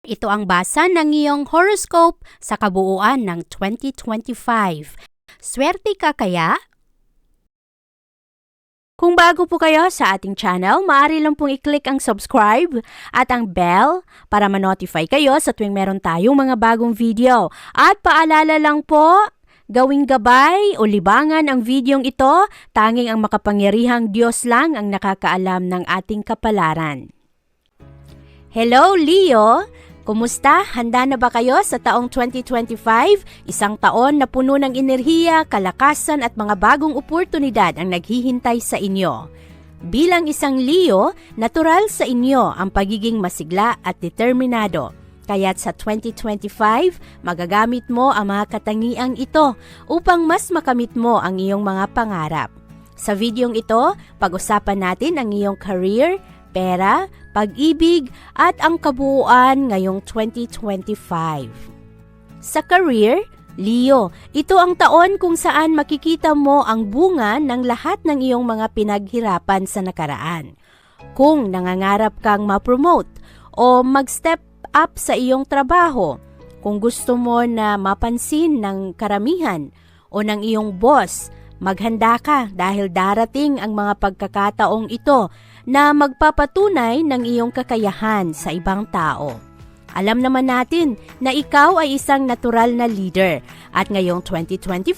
Ito ang basa ng iyong horoscope sa kabuuan ng 2025. Swerte ka kaya? Kung bago po kayo sa ating channel, maaari lang pong i-click ang subscribe at ang bell para ma-notify kayo sa tuwing meron tayong mga bagong video. At paalala lang po, gawing gabay o libangan ang videong ito, tanging ang makapangyarihang Diyos lang ang nakakaalam ng ating kapalaran. Hello, Leo! Kumusta? Handa na ba kayo sa taong 2025? Isang taon na puno ng enerhiya, kalakasan at mga bagong oportunidad ang naghihintay sa inyo. Bilang isang Leo, natural sa inyo ang pagiging masigla at determinado. Kaya't sa 2025, magagamit mo ang mga katangiang ito upang mas makamit mo ang iyong mga pangarap. Sa videong ito, pag-usapan natin ang iyong career, pera, pag-ibig at ang kabuuan ngayong 2025. Sa career, Leo, ito ang taon kung saan makikita mo ang bunga ng lahat ng iyong mga pinaghirapan sa nakaraan. Kung nangangarap kang ma-promote o mag-step up sa iyong trabaho, kung gusto mo na mapansin ng karamihan o ng iyong boss, maghanda ka dahil darating ang mga pagkakataong ito na magpapatunay ng iyong kakayahan sa ibang tao. Alam naman natin na ikaw ay isang natural na leader at ngayong 2025,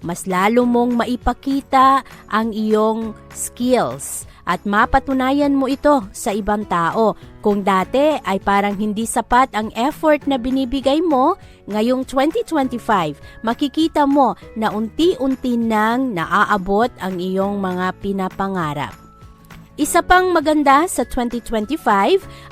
mas lalo mong maipakita ang iyong skills at mapatunayan mo ito sa ibang tao. Kung dati ay parang hindi sapat ang effort na binibigay mo, ngayong 2025, makikita mo na unti-unti nang naaabot ang iyong mga pinapangarap. Isa pang maganda sa 2025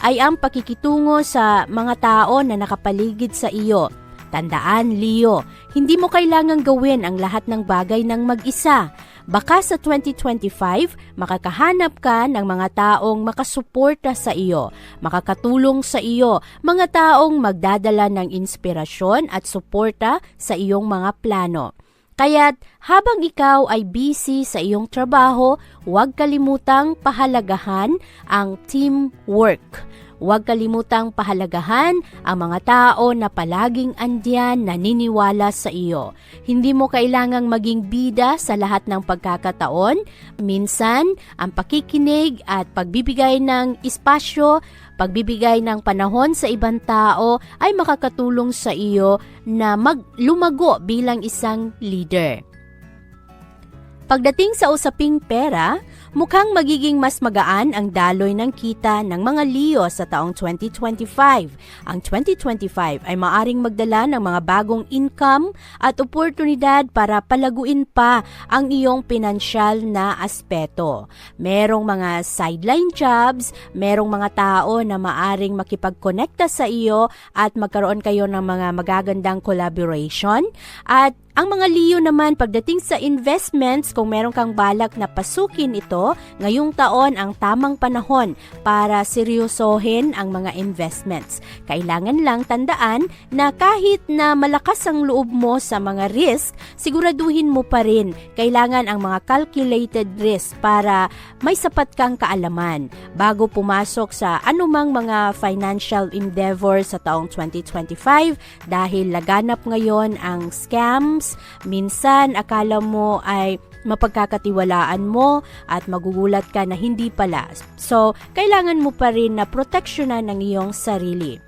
ay ang pakikitungo sa mga tao na nakapaligid sa iyo. Tandaan, Leo, hindi mo kailangang gawin ang lahat ng bagay ng mag-isa. Baka sa 2025, makakahanap ka ng mga taong makasuporta sa iyo, makakatulong sa iyo, mga taong magdadala ng inspirasyon at suporta sa iyong mga plano. Kaya't habang ikaw ay busy sa iyong trabaho, huwag kalimutang pahalagahan ang teamwork. Huwag kalimutang pahalagahan ang mga tao na palaging andyan naniniwala sa iyo. Hindi mo kailangang maging bida sa lahat ng pagkakataon. Minsan, ang pakikinig at pagbibigay ng espasyo, pagbibigay ng panahon sa ibang tao ay makakatulong sa iyo na mag lumago bilang isang leader. Pagdating sa usaping pera, mukhang magiging mas magaan ang daloy ng kita ng mga Leo sa taong 2025. Ang 2025 ay maaring magdala ng mga bagong income at oportunidad para palaguin pa ang iyong pinansyal na aspeto. Merong mga sideline jobs, merong mga tao na maaring makipagkonekta sa iyo at magkaroon kayo ng mga magagandang collaboration at ang mga Leo naman pagdating sa investments, kung meron kang balak na pasukin ito, ngayong taon ang tamang panahon para seryosohin ang mga investments. Kailangan lang tandaan na kahit na malakas ang loob mo sa mga risk, siguraduhin mo pa rin kailangan ang mga calculated risk para may sapat kang kaalaman bago pumasok sa anumang mga financial endeavor sa taong 2025 dahil laganap ngayon ang scams minsan akala mo ay mapagkakatiwalaan mo at magugulat ka na hindi pala. So, kailangan mo pa rin na proteksyonan ng iyong sarili.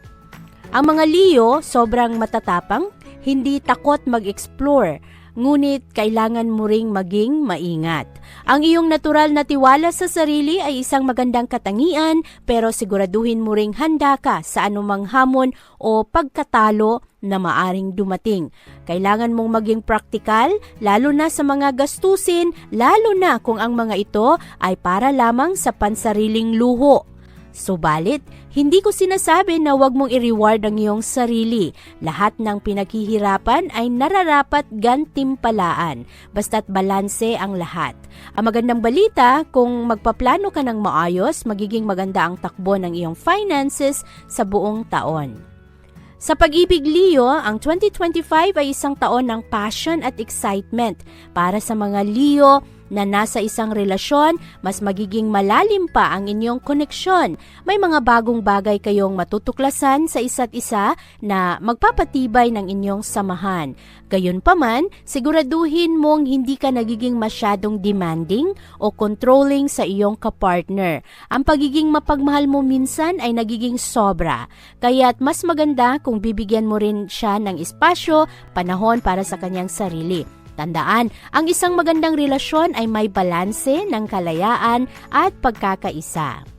Ang mga Leo, sobrang matatapang, hindi takot mag-explore, ngunit kailangan mo ring maging maingat. Ang iyong natural na tiwala sa sarili ay isang magandang katangian pero siguraduhin mo ring handa ka sa anumang hamon o pagkatalo na maaring dumating. Kailangan mong maging praktikal, lalo na sa mga gastusin, lalo na kung ang mga ito ay para lamang sa pansariling luho. Subalit, hindi ko sinasabi na wag mong i-reward ang iyong sarili. Lahat ng pinaghihirapan ay nararapat gantimpalaan, basta't balanse ang lahat. Ang magandang balita, kung magpaplano ka ng maayos, magiging maganda ang takbo ng iyong finances sa buong taon. Sa pag-ibig Leo, ang 2025 ay isang taon ng passion at excitement. Para sa mga Leo na nasa isang relasyon, mas magiging malalim pa ang inyong koneksyon. May mga bagong bagay kayong matutuklasan sa isa't isa na magpapatibay ng inyong samahan. Gayunpaman, siguraduhin mong hindi ka nagiging masyadong demanding o controlling sa iyong kapartner. Ang pagiging mapagmahal mo minsan ay nagiging sobra. Kaya't mas maganda kung bibigyan mo rin siya ng espasyo, panahon para sa kanyang sarili. Tandaan, ang isang magandang relasyon ay may balanse ng kalayaan at pagkakaisa.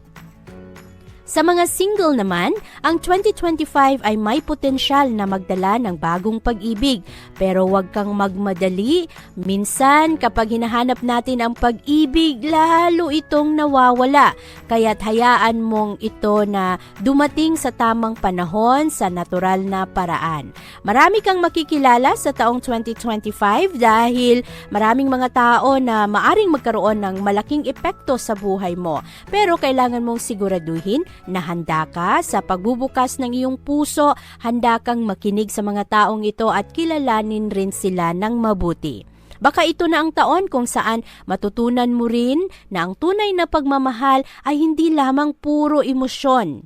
Sa mga single naman, ang 2025 ay may potensyal na magdala ng bagong pag-ibig. Pero huwag kang magmadali. Minsan, kapag hinahanap natin ang pag-ibig, lalo itong nawawala. Kaya't hayaan mong ito na dumating sa tamang panahon sa natural na paraan. Marami kang makikilala sa taong 2025 dahil maraming mga tao na maaring magkaroon ng malaking epekto sa buhay mo. Pero kailangan mong siguraduhin na handa ka sa pagbubukas ng iyong puso, handa kang makinig sa mga taong ito at kilalanin rin sila ng mabuti. Baka ito na ang taon kung saan matutunan mo rin na ang tunay na pagmamahal ay hindi lamang puro emosyon,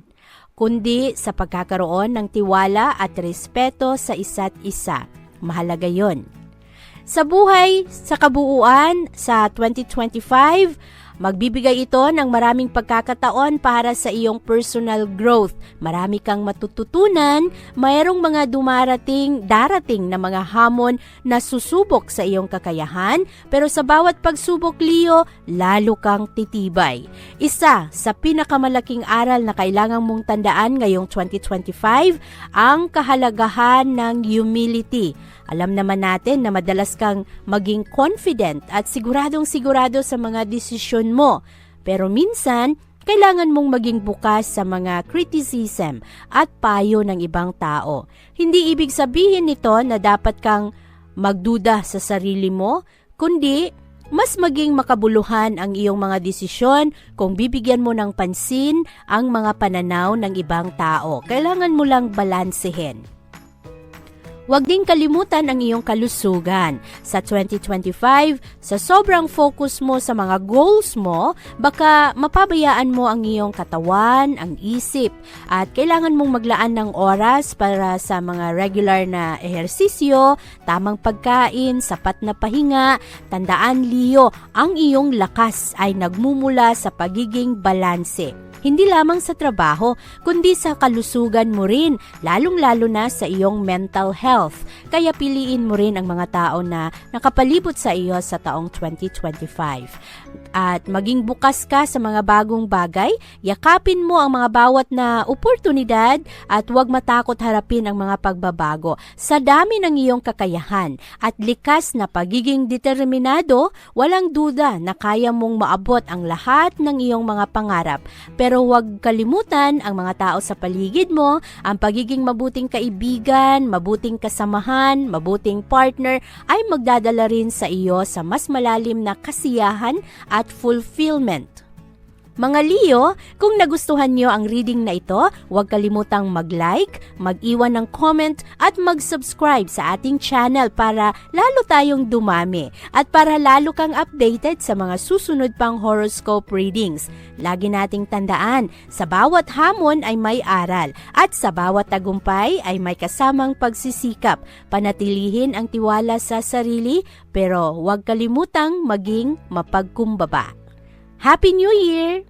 kundi sa pagkakaroon ng tiwala at respeto sa isa't isa. Mahalaga yon. Sa buhay, sa kabuuan, sa 2025, Magbibigay ito ng maraming pagkakataon para sa iyong personal growth. Marami kang matututunan, mayroong mga dumarating, darating na mga hamon na susubok sa iyong kakayahan, pero sa bawat pagsubok, Leo, lalo kang titibay. Isa sa pinakamalaking aral na kailangan mong tandaan ngayong 2025, ang kahalagahan ng humility. Alam naman natin na madalas kang maging confident at siguradong sigurado sa mga desisyon mo. Pero minsan, kailangan mong maging bukas sa mga criticism at payo ng ibang tao. Hindi ibig sabihin nito na dapat kang magduda sa sarili mo, kundi mas maging makabuluhan ang iyong mga desisyon kung bibigyan mo ng pansin ang mga pananaw ng ibang tao. Kailangan mo lang balansehin. Huwag din kalimutan ang iyong kalusugan. Sa 2025, sa sobrang focus mo sa mga goals mo, baka mapabayaan mo ang iyong katawan, ang isip, at kailangan mong maglaan ng oras para sa mga regular na ehersisyo, tamang pagkain, sapat na pahinga. Tandaan, Leo, ang iyong lakas ay nagmumula sa pagiging balanse. Hindi lamang sa trabaho, kundi sa kalusugan mo rin, lalong-lalo na sa iyong mental health. Kaya piliin mo rin ang mga tao na nakapalibot sa iyo sa taong 2025. At maging bukas ka sa mga bagong bagay, yakapin mo ang mga bawat na oportunidad at huwag matakot harapin ang mga pagbabago. Sa dami ng iyong kakayahan at likas na pagiging determinado, walang duda na kaya mong maabot ang lahat ng iyong mga pangarap. Pero huwag kalimutan ang mga tao sa paligid mo, ang pagiging mabuting kaibigan, mabuting kasamahan, mabuting partner ay magdadala rin sa iyo sa mas malalim na kasiyahan at fulfillment. Mga Leo, kung nagustuhan nyo ang reading na ito, huwag kalimutang mag-like, mag-iwan ng comment at mag-subscribe sa ating channel para lalo tayong dumami at para lalo kang updated sa mga susunod pang horoscope readings. Lagi nating tandaan, sa bawat hamon ay may aral at sa bawat tagumpay ay may kasamang pagsisikap. Panatilihin ang tiwala sa sarili pero huwag kalimutang maging mapagkumbaba. Happy New Year!